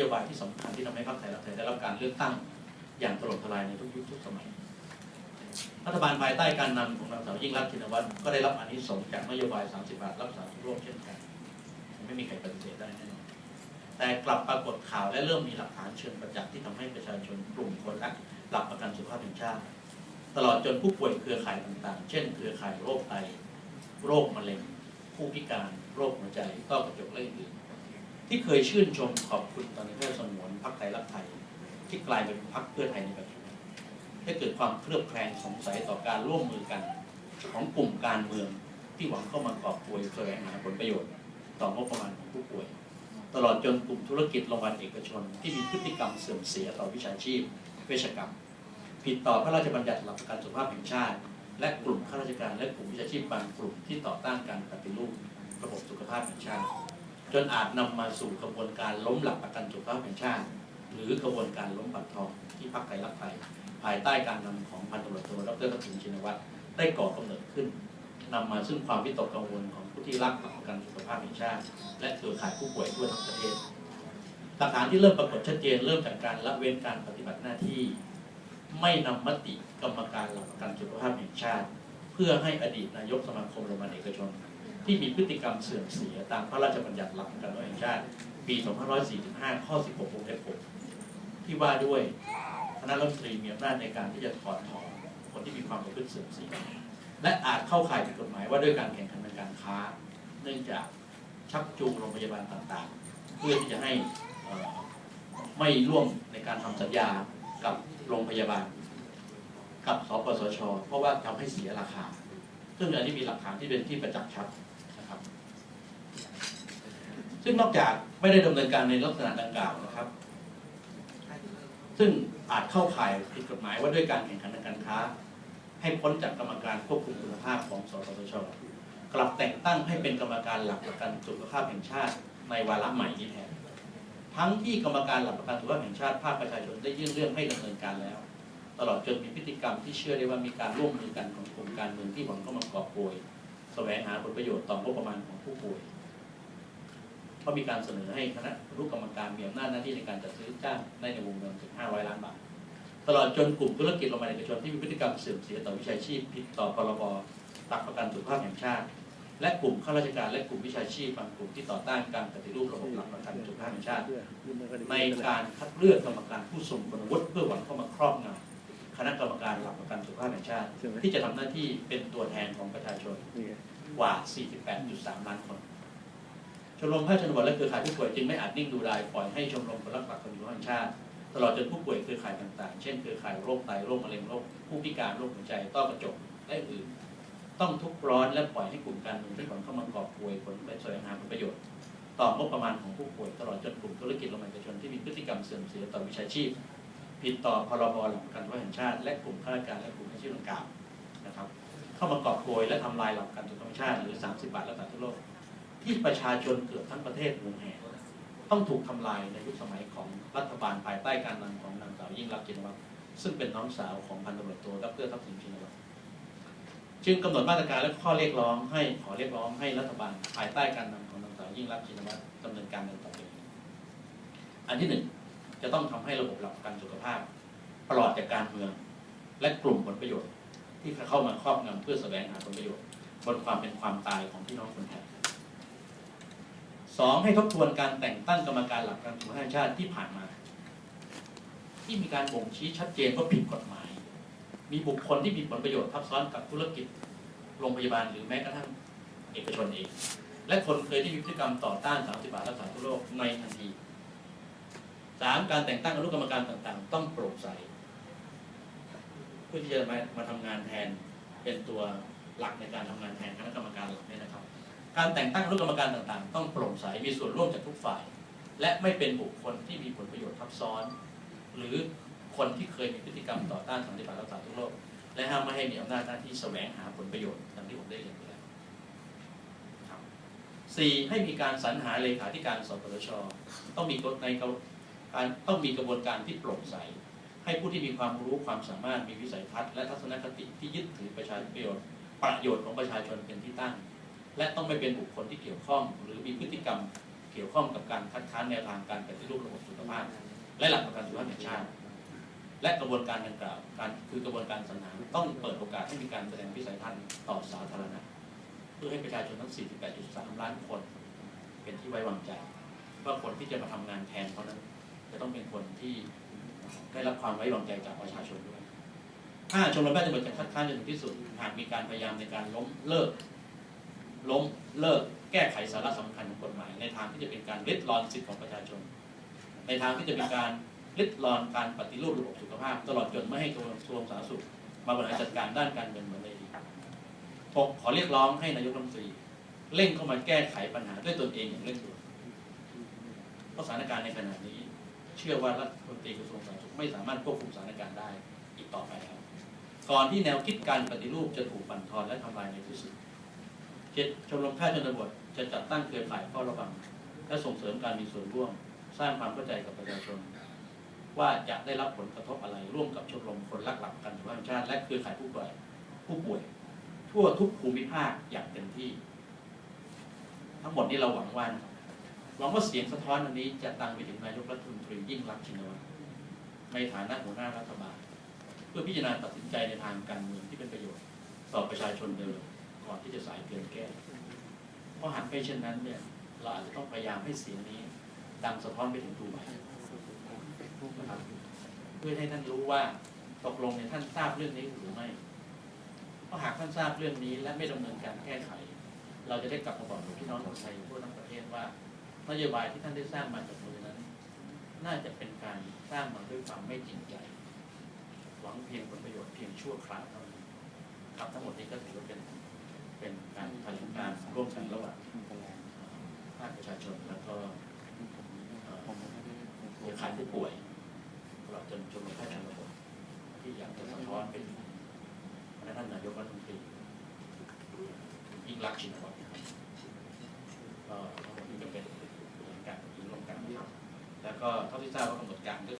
โยบายที่สำคัญที่ทำให้พรรคไทยรักไทยได้รับการเลือกตั้งอย่างถล่มทลายในทุกยุคทุกสมัย รัฐบาลภายใต้การนำของนางสาวยิ่งรักชินวัตรก็ได้รับอานิสงส์จากนโยบาย 30 บาทรักษาทุกโรคเช่นกัน ไม่มีใครปฏิเสธได้แน่นอนแต่กลับปรากฏข่าวและเริ่มมีหลักฐานเชิงประจักษ์ที่ทำให้ประชาชนกลุ่มคนรักหลักประกันสุขภาพแห่งชาติ ตลอดจนผู้ป่วยเครือข่ายต่างๆ เช่น เครือข่ายโรคไต โรคมะเร็ง ผู้พิการ โรคหัวใจต้อกระจกและอื่น ที่เคยชื่นชมขอบคุณตอนนี้เพื่อสงวนพรรคไทยรักไทย ที่กลายเป็นพรรคเพื่อไทยในปัจจุบันได้เกิดความเคลือบแคลงสงสัยต่อการร่วมมือกันของกลุ่มการเมืองที่หวังเข้ามากอบโกยแสวงหาผลประโยชน์ ต่องบประมาณของผู้ป่วย ตลอดจนกลุ่มธุรกิจโรงพยาบาลเอกชน ที่มีพฤติกรรมเสื่อมเสียต่อวิชาชีพ เวชกรรม ผิดต่อพระราชบัญญัติหลักประกันสุขภาพแห่งชาติ และกลุ่มข้าราชการและกลุ่มวิชาชีพบางกลุ่มที่ต่อต้านการปฏิรูประบบสุขภาพแห่งชาติ จนอาจนำมาสู่กระบวนการล้มหลักประกันสุขภาพแห่งชาติ หรือกระบวนการล้มบัตรทองที่พรรคไทยรักไทยภายใต้การนำของพันตำรวจโทดรทักษิณชินวัตรได้ก่อกำเนิดขึ้นนำมาซึ่งความวิตกกังวลของผู้ที่รักหลักประกันสุขภาพแห่งชาติ และเครือข่ายผู้ป่วยทั่วทั้งประเทศหลักฐานที่เริ่มปรากฏชัดเจนเริ่มจากการละเว้นการปฏิบัติหน้าที่ ไม่นำมติกรรมการหลักประกันสุขภาพแห่งชาติ เพื่อให้อดีตนายกสมาคมโรงพยาบาลเอกชน ที่มีพฤติกรรมเสื่อมเสียตามพระราชบัญญัติหลักประกันสุขภาพแห่งชาติปี 2545 ข้อ 16วงเล็บ6ที่ว่าด้วยคณะรัฐมนตรีมีอำนาจในการที่จะถอดถอนคนที่มีความประพฤติเสื่อมเสียและอาจเข้าข่ายผิดกฎหมายว่าด้วยการแข่งขันทางการค้า เนื่องจากชักจูงโรงพยาบาลต่างๆ เพื่อที่จะให้ไม่ร่วมในการทำสัญญากับโรงพยาบาล กับสปสช เพราะว่าทำให้เสียราคา ซึ่งอันนี้มีหลักฐานที่เป็นที่ประจักษ์ชัด นะครับ ซึ่งนอกจากไม่ได้ดำเนินการในลักษณะดังกล่าวนะครับ ซึ่งอาจเข้าข่ายผิดกฎหมายว่าด้วยการแข่งขันทางการค้า ให้พ้นจากกรรมการควบคุมคุณภาพของสสชกลับแต่งตั้งให้เป็นกรรมการหลักประกันสุขภาพแห่งชาติ ในวาระใหม่นี้แทนทั้งที่กรรมการหลักประกันสุขภาพแห่งชาติภาคประชาชนได้ยื่นเรื่องให้ดำเนินการแล้ว ตลอดจนมีพฤติกรรมที่เชื่อได้ว่ามีการร่วมมือกันของกลุ่มการเมืองที่หวังเข้ามากอบโกย แสวงหาผลประโยชน์ต่องบประมาณของผู้ป่วยเพราะมีการเสนอให้คณะรู้กรรมการมีอำนาจหน้าที่ในการจัดซื้อจ้างได้ในวงเงินถึง500 ล้านบาท ตลอดจนกลุ่มธุรกิจโรงพยาบาลเอกชนที่มีพฤติกรรมเสื่อมเสียต่อวิชาชีพผิดต่อพรบหลักประกันสุขภาพแห่งชาติ และกลุ่มข้าราชการและกลุ่มวิชาชีพบางกลุ่มที่ต่อต้านการปฏิรูประบบหลักประกันสุขภาพแห่งชาติ ในการคัดเลือกกรรมการผู้ทรงคุณวุฒิเพื่อหวังเข้ามาครอบงำ คณะกรรมการหลักประกันสุขภาพแห่งชาติ ที่จะทำหน้าที่เป็นตัวแทนของประชาชนกว่า 48.3 ล้านคน ชมรมแพทย์ชนบทและเครือข่ายผู้ป่วยจึงไม่อาจนิ่งดูดายปล่อยให้ชมรมคนรักหลักประกันสุขภาพแห่งชาติ ตลอดจนผู้ป่วยเครือข่ายต่างๆ เช่นเครือข่ายโรคไตโรคมะเร็งโรคผู้พิการโรคหัวใจต้อกระจกและอื่นต้องทุกข์ร้อนและปล่อยให้กลุ่มการเมืองที่หวังเข้ามากอบโกยผลไปแสวงหาผลประโยชน์ต่องบประมาณของผู้ป่วยตลอดจนกลุ่มธุรกิจโรงพยาบาลเอกชนที่มีพฤติกรรมเสื่อมเสียต่อวิชาชีพ ผิดต่อพรบหลักประกันสุขภาพแห่งชาติ และกลุ่มข้าราชการและกลุ่มอาชีพดังกล่าวนะครับ เข้ามากอบโกยและทำลายหลักประกันสุขภาพแห่งชาติหรือ 30 บาทรักษาทุกโรคที่ประชาชนเกือบทั้งประเทศหวงแหนต้องถูกทำลายในยุคสมัยของรัฐบาลภายใต้การนำของนางสาวยิ่งรักษณ์ชินวัตรซึ่งเป็นน้องสาวของพันตำรวจโทดรทักษิณชินวัตรจึงกำหนดมาตรการและข้อเรียกร้องให้ขอเรียกร้องให้รัฐบาลภายใต้การนำของนางสาวยิ่งรักษณ์ชินวัตรดำเนินการดังต่อไปอันที่หนึ่ง จะต้องทำให้ระบบหลักประกันสุขภาพปลอดจากการเมือง และกลุ่มผลประโยชน์ ที่เข้ามาครอบงำเพื่อแสวงหาผลประโยชน์ บนความเป็นความตายของพี่น้องคนไทยสองให้ทบทวนการแต่งตั้งกรรมการหลักประกันสุขภาพชาติที่ผ่านมา ที่มีการบ่งชี้ชัดเจนว่าผิดกฎหมาย มีบุคคลที่มีผลประโยชน์ทับซ้อนกับธุรกิจโรงพยาบาลหรือแม้กระทั่งเอกชนเอง และคนเคยที่มีพฤติกรรมต่อต้าน30บาทรักษาทุกโรคในทันที สามการแต่งตั้งอนุกรรมการต่างๆ ต้องโปร่งใสเพื่อที่จะมามาทำงานแทนเป็นตัวหลักในการทำงานแทนคณะกรรมการหลักเนี่ยนะครับ การแต่งตั้งอนุกรรมการต่างๆ ต้องโปร่งใสมีส่วนร่วมจากทุกฝ่าย และไม่เป็นบุคคลที่มีผลประโยชน์ทับซ้อน หรือคนที่เคยมีพฤติกรรมต่อต้านสันติบาลรักษาทุกโรคและห้ามไม่ให้มีอำนาจหน้าที่แสวงหาผลประโยชน์ดังที่ผมได้เรียนไปแล้วสี่ให้มีการสรรหาเลขาธิการสปสชต้องมีกฎใน การต้องมีกระบวนการที่โปร่งใส ให้ผู้ที่มีความรู้ความสามารถมีวิสัยทัศน์และทัศนคติที่ยึดถือประชาประโยชน์ประโยชน์ของประชาชนเป็นที่ตั้ง และต้องไม่เป็นบุคคลที่เกี่ยวข้อง หรือมีพฤติกรรมเกี่ยวข้องกับการคัดค้านแนวทางการปฏิรูประบบสุขภาพ และหลักประกันสุขภาพแห่งชาติ และกระบวนการดังกล่าวการคือกระบวนการสรรหาต้องเปิดโอกาสให้มีการแสดงวิสัยทัศน์ต่อสาธารณะ เพื่อให้ประชาชนทั้ง 48.3 ล้านคน เป็นที่ไว้วางใจ ว่าคนที่จะมาทำงานแทนเขานั้น จะต้องเป็นคนที่ได้รับความไว้วางใจจากประชาชนด้วย ถ้าชมรมแพทย์ตำรวจจะคัดค้านจนถึงที่สุด หากมีการพยายามในการล้มเลิก ล้มเลิก แก้ไขสาระสำคัญของกฎหมาย ในทางที่จะเป็นการริดรอนสิทธิของประชาชน ในทางที่จะเป็นการริดรอนการปฏิรูประบบสุขภาพ ตลอดจนไม่ให้กระทรวงสาธารณสุข มาบริหารจัดการด้านการเงินเหมือนในอดีตหกขอเรียกร้องให้นายกรัฐมนตรีเร่งเข้ามาแก้ไขปัญหาด้วยตนเองอย่างเร่งด่วนเพราะสถานการณ์ในขณะนี้ เชื่อว่ารัฐมนตรีกระทรวงสาธารณสุขไม่สามารถควบคุมสถานการณ์ได้อีกต่อไปแล้วก่อนที่แนวคิดการปฏิรูปจะถูกบั่นทอนและทำลายในที่สุดเจ็ดชมรมแพทย์ชนบทจะจัดตั้งเครือข่ายเฝ้าระวัง และส่งเสริมการมีส่วนร่วม สร้างความเข้าใจกับประชาชน ว่าจะได้รับผลกระทบอะไรร่วมกับชมรมคนรักหลักกันสุขภาพชาติและเครือข่ายผู้ป่วยผู้ป่วย ทั่วทุกภูมิภาคอย่างเต็มที่ ทั้งหมดนี้เราหวังว่านะครับ หวังว่าเสียงสะท้อนอันนี้จะดังไปถึงนายกรัฐมนตรียิ่งรักชินวัตรในฐานะหัวหน้ารัฐบาล เพื่อพิจารณาตัดสินใจในทางการเมืองที่เป็นประโยชน์ ต่อประชาชนเดิมก่อนที่จะสายเกินแก้เพราะหากไม่เช่นนั้นเนี่ยเราอาจจะต้องพยายามให้เสียงนี้ ดังสะท้อนไปถึงดูไบนะครับเพื่อให้ท่านรู้ว่าตกลงเนี่ยท่านทราบเรื่องนี้หรือไม่เพราะหากท่านทราบเรื่องนี้และไม่ดำเนินการแก้ไข เราจะได้กลับมาบอกกับพี่น้องคนไทยทั่วทั้งประเทศว่า นโยบายที่ท่านได้สร้างมาจากมือนั้น น่าจะเป็นการสร้างมาด้วยความไม่จริงใจ หวังเพียงผลประโยชน์เพียงชั่วคราวเท่านั้นครับทั้งหมดนี้ก็ถือว่าเป็นเป็นการแถลงารร่วมกันระหว่างภาคประชาชนแล้วก็เครือข่ายผู้ป่วยตลอดจนชมรมแพทย์ชนบทที่อยากจะสะท้อนเป็นท่านนายกรัฐมนตรียิ่งรักชินวัตรนะครับก็ทั้งหมดนี้ก็เป็นแถลงการณ์ที่ร่วมกัน แล้วก็เท่าที่ทราบว่ากำหนดการก็